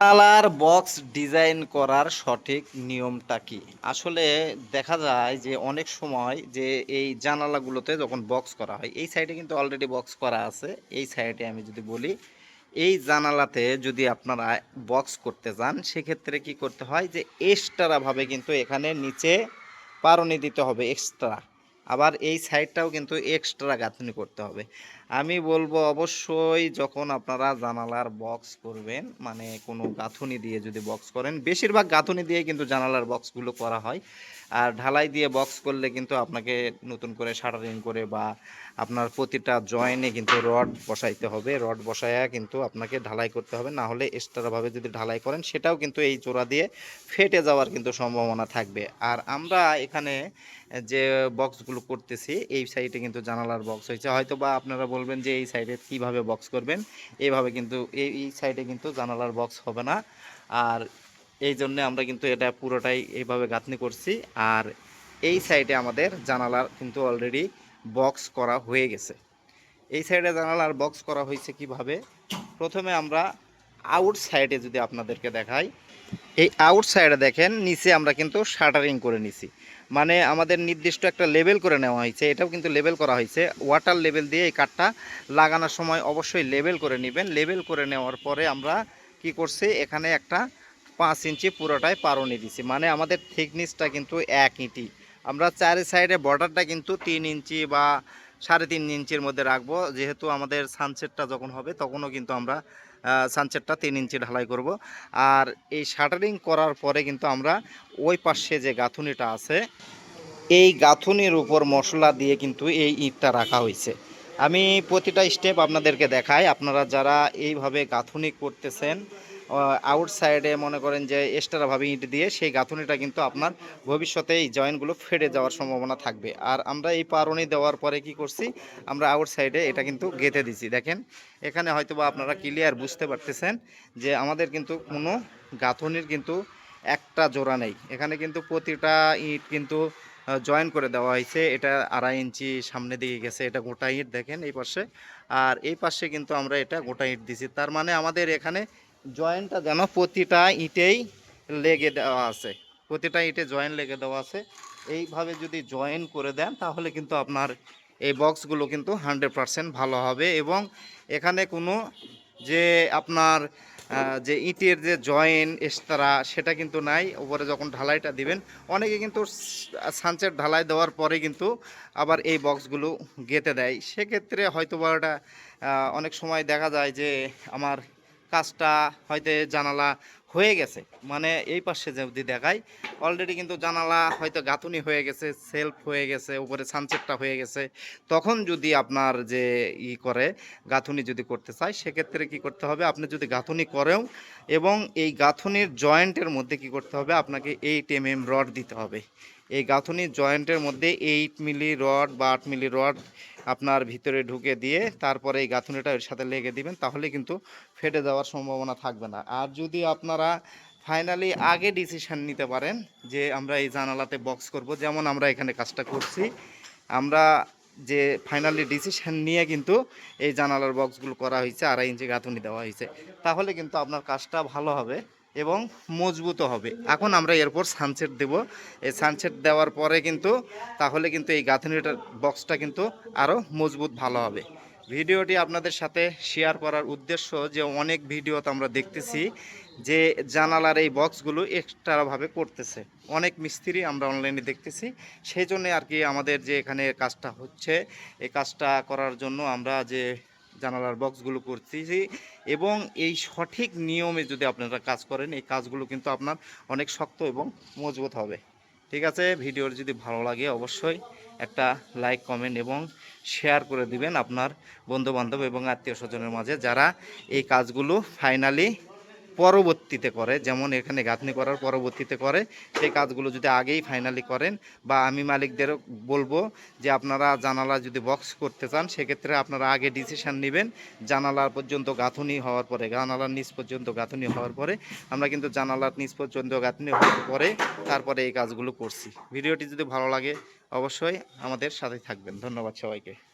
জানালার box design করার সঠিক নিয়মটা কি? আসলে দেখা যায় যে অনেক সময় যে এই জানালাগুলোতে যখন বক্স করা হয়, এই সাইডে কিন্তু অলরেডি বক্স করা আছে। এই সাইডে আমি যদি বলি, এই জানালাতে যদি আপনারা বক্স করতে যান, সেক্ষেত্রে কি করতে হয় যে এক্সট্রাভাবে কিন্তু এখানে নিচে পারনি দিতে হবে এক্সট্রা আবার এই সাইডটাও কিন্তু এক্সট্রা গাঁথনি করতে হবে। আমি বলব অবশ্যই যখন আপনারা জানালার বক্স করবেন মানে কোনো গাঁথনি দিয়ে যদি বক্স করেন, বেশিরভাগ গাঁথনি দিয়ে কিন্তু জানালার বক্সগুলো করা হয়। আর ঢালাই দিয়ে বক্স করলে কিন্তু আপনাকে নতুন করে শাটারিং করে বা আপনার প্রতিটা জয়েনে কিন্তু রড বসাইতে হবে। রড বসায়া কিন্তু আপনাকে ঢালাই করতে হবে। না হলে এক্সট্রাভাবে যদি ঢালাই করেন, সেটাও কিন্তু এই জোড়া দিয়ে ফেটে যাওয়ার কিন্তু সম্ভাবনা থাকবে। আর আমরা এখানে যে বক্সগুলো করতেছি, এই সাইডে কিন্তু জানালার বক্স হয়েছে। হয়তো বা আপনারা বলবেন যে এই সাইডে কীভাবে বক্স করবেন? এইভাবে কিন্তু এই এই সাইডে কিন্তু জানালার বক্স হবে না। আর এই জন্যে আমরা কিন্তু এটা পুরোটাই এইভাবে গাঁথনি করছি। আর এই সাইডে আমাদের জানালার কিন্তু অলরেডি বক্স করা হয়ে গেছে। এই সাইডে জানালার বক্স করা হয়েছে কীভাবে? প্রথমে আমরা আউট সাইডে যদি আপনাদেরকে দেখাই, এই আউট সাইডে দেখেন, নিচে আমরা কিন্তু শাটারিং করে নিছি। মানে আমাদের নির্দিষ্ট একটা লেবেল করে নেওয়া হয়েছে, এটাও কিন্তু লেবেল করা হয়েছে। ওয়াটার লেবেল দিয়ে এই কাঠটা লাগানোর সময় অবশ্যই লেবেল করে নেবেন। লেবেল করে নেওয়ার পরে আমরা কি করছি, এখানে একটা পাঁচ ইঞ্চি পুরোটাই পারনি দিছি। মানে আমাদের থিকনেসটা কিন্তু এক ইঞ্চি আমরা চারি সাইডে বর্ডারটা কিন্তু তিন ইঞ্চি বা সাড়ে তিন ইঞ্চির মধ্যে রাখব। যেহেতু আমাদের সানসেটটা যখন হবে, তখনও কিন্তু আমরা সানসেটটা তিন ইঞ্চি ঢালাই করব। আর এই শাটারিং করার পরে কিন্তু আমরা ওই পাশে যে গাঁথুনিটা আছে, এই গাঁথুনির উপর মশলা দিয়ে কিন্তু এই ইটটা রাখা হয়েছে। আমি প্রতিটা স্টেপ আপনাদেরকে দেখাই। আপনারা যারা এইভাবে গাঁথুনি করতেছেন আউট সাইডে মনে করেন যে এক্সট্রাভাবে ইট দিয়ে সেই গাঁথুনিটা কিন্তু আপনার ভবিষ্যতে এই জয়েন্টগুলো ফেটে যাওয়ার সম্ভাবনা থাকবে। আর আমরা এই পারনি দেওয়ার পরে কি করছি, আমরা আউট সাইডে এটা কিন্তু গেঁথে দিছি। দেখেন, এখানে হয়তো বা আপনারা ক্লিয়ার বুঝতে পারতেছেন যে আমাদের কিন্তু কোনো গাঁথনির কিন্তু একটা জোড়া নেই। এখানে কিন্তু প্রতিটা ইট কিন্তু জয়েন করে দেওয়া হয়েছে। এটা আড়াই ইঞ্চি সামনে দিকে গেছে, এটা গোটা ইট দেখেন এই পাশে। আর এই পাশে কিন্তু আমরা এটা গোটা ইট দিছি। তার মানে আমাদের এখানে জয়েন্টটা যেন প্রতিটা ইটেই লেগে দেওয়া আছে। প্রতিটা ইটে জয়েন লেগে দেওয়া আছে। এইভাবে যদি জয়েন করে দেন, তাহলে কিন্তু আপনার এই বক্সগুলো কিন্তু হান্ড্রেড পারসেন্ট ভালো হবে এবং এখানে কোনো যে আপনার যে ইটের যে জয়েন এস্তারা সেটা কিন্তু নাই। উপরে যখন ঢালাইটা দিবেন, অনেকে কিন্তু সানসেট ঢালাই দেওয়ার পরে কিন্তু আবার এই বক্সগুলো গেঁথে দেয়। সেক্ষেত্রে হয়তো বা ওটা অনেক সময় দেখা যায় যে আমার কাজটা হয়তো জানালা হয়ে গেছে। মানে এই পাশে যদি দেখাই অলরেডি কিন্তু জানালা হয়তো গাঁথুনি হয়ে গেছে সেলফ হয়ে গেছে, উপরে সানসেটটা হয়ে গেছে। তখন যদি আপনার যে ই করে, গাঁথুনি যদি করতে চায়, সেক্ষেত্রে কি করতে হবে? আপনি যদি গাঁথুনি করেও এবং এই গাঁথুনির জয়েন্টের মধ্যে কি করতে হবে? আপনাকে এইট এম এম রড দিতে হবে। এই গাঁথুনির জয়েন্টের মধ্যে এইট মিলি রড বা আট মিলি রড আপনার ভিতরে ঢুকে দিয়ে তারপরে এই গাঁথুনিটা এর সাথে লেগে দিবেন, তাহলে কিন্তু ফেটে যাওয়ার সম্ভাবনা থাকবে না। আর যদি আপনারা ফাইনালি আগে ডিসিশান নিতে পারেন যে আমরা এই জানালাতে বক্স করব, যেমন আমরা এখানে কাজটা করছি, আমরা যে ফাইনালি ডিসিশান নিয়ে কিন্তু এই জানালার বক্সগুলো করা হয়েছে, আড়াই ইঞ্চি গাঁথুনি দেওয়া হয়েছে, তাহলে কিন্তু আপনার কাজটা ভালো হবে। এবং মজবুতও হবে। এখন আমরা এরপর সানসেট দেব। এই সানসেট দেওয়ার পরে কিন্তু, তাহলে কিন্তু এই গাঁথনিটার বক্সটা কিন্তু আরও মজবুত ভালো হবে। ভিডিওটি আপনাদের সাথে শেয়ার করার উদ্দেশ্য যে, অনেক ভিডিওতে আমরা দেখতেছি যে, জানালার এই বক্সগুলো এক্সট্রাভাবে করতেছে অনেক মিস্ত্রি আমরা অনলাইনে দেখতেছি। সেই জন্য আর কি আমাদের যে এখানে কাজটা হচ্ছে, এই কাজটা করার জন্য আমরা যে জানালার বক্সগুলো করতেছি এবং এই সঠিক নিয়মে যদি আপনারা কাজ করেন, এই কাজগুলো কিন্তু আপনার অনেক শক্ত এবং মজবুত হবে। ঠিক আছে? ভিডিওর যদি ভালো লাগে অবশ্যই একটা লাইক, কমেন্ট এবং শেয়ার করে দিবেন আপনার বন্ধুবান্ধব এবং আত্মীয় স্বজনের মাঝে যারা এই কাজগুলো ফাইনালি পরবর্তীতে করে, যেমন এখানে গাঁথনি করার পরবর্তীতে করে, সেই কাজগুলো যদি আগেই ফাইনালি করেন বা আমি মালিকদেরও বলব যে আপনারা জানালা যদি বক্স করতে চান, সেক্ষেত্রে আপনারা আগে ডিসিশান নেবেন জানালার পর্যন্ত গাঁথনি হওয়ার পরে, জানালার নিচ পর্যন্ত গাঁথনি হওয়ার পরে, আমরা কিন্তু জানালার নিচ পর্যন্ত গাঁথনি হওয়ার পরে তারপরে এই কাজগুলো করছি। ভিডিওটি যদি ভালো লাগে, অবশ্যই আমাদের সাথে থাকবেন। ধন্যবাদ সবাইকে।